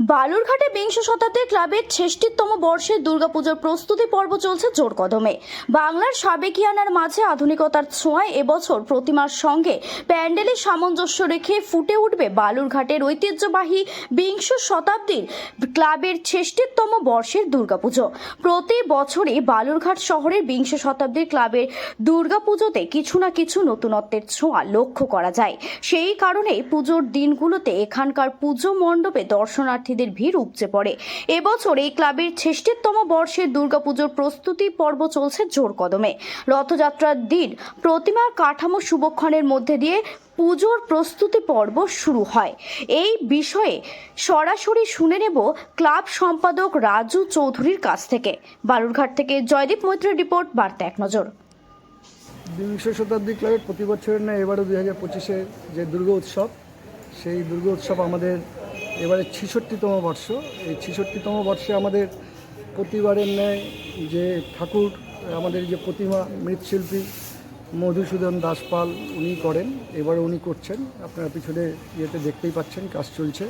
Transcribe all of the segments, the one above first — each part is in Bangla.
বালুরঘাটে বিংশ শতাব্দীর ক্লাবের ছেষট্টিতম বর্ষের দুর্গাপুজোর প্রস্তুতি পর্ব চলছে জোর কদমে বাংলার সাবেকিয়ানার মাঝে আধুনিকতার ছোঁয়ায় এবছর প্রতিমার সঙ্গে প্যান্ডেলের সামঞ্জস্য রেখে ফুটে উঠবে বালুরঘাটের ঐতিহ্যবাহী বিংশ শতাব্দীর ক্লাবের ছেষট্টিতম বর্ষের দুর্গাপুজো। প্রতি বছরই বালুরঘাট শহরের বিংশ শতাব্দীর ক্লাবের দুর্গাপুজোতে কিছু না কিছু নতুনত্বের ছোঁয়া লক্ষ্য করা যায়। সেই কারণে পুজোর দিনগুলোতে এখানকার পুজো মণ্ডপে দর্শনার্থীদের ভিড় উপচে পড়ে। এবছর এই ক্লাবের ছেষট্টিতম বর্ষের দুর্গাপুজোর প্রস্তুতি পর্ব চলছে জোর কদমে। রথযাত্রার দিন প্রতিমার কাঠামো শুভক্ষণের মধ্যে দিয়ে পুজোর প্রস্তুতি পর্ব শুরু হয়। এই বিষয়ে সরাসরি শুনে নেব ক্লাব সম্পাদক রাজু চৌধুরীর কাছ থেকে। বালুরঘাট থেকে জয়দীপ মৈত্রের রিপোর্ট, বার্তা এক নজর। বিংশ শতাব্দী ক্লাবের প্রতি বছরের না এবারও দুই হাজার পঁচিশে যে দুর্গা উৎসব, সেই দুর্গা উৎসব আমাদের এবারে ছিষট্টিতম বর্ষ। এই ছিষট্টিতম বর্ষে আমাদের প্রতিবারের ন্যায় যে ঠাকুর, আমাদের যে প্রতিমা মৃৎশিল্পী মধুসূদন দাসপাল উনি করেন, এবার উনি করছেন। আপনারা পিছনে ইয়েতে দেখতেই পাচ্ছেন, কাজ চলছে।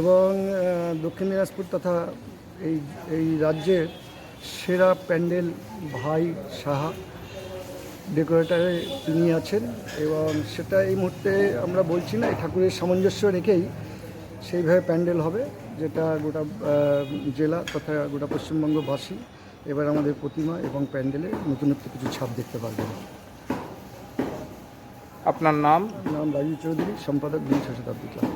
এবং দক্ষিণ দিনাজপুর তথা এই এই রাজ্যের সেরা প্যান্ডেল ভাই সাহা ডেকোরেটারে তিনি আছেন। এবং সেটা এই মুহূর্তে আমরা বলছি না, এই ঠাকুরের সামঞ্জস্য রেখেই সেইভাবে প্যান্ডেল হবে যেটা গোটা জেলা তথা গোটা পশ্চিমবঙ্গবাসী এবার আমাদের প্রতিমা এবং প্যান্ডেলে নতুনত্ব কিছু ছাপ দেখতে পারবেন আপনার নাম? নাম রাজীব চৌধুরী সম্পাদক বিংশ শতাব্দী ক্লাব।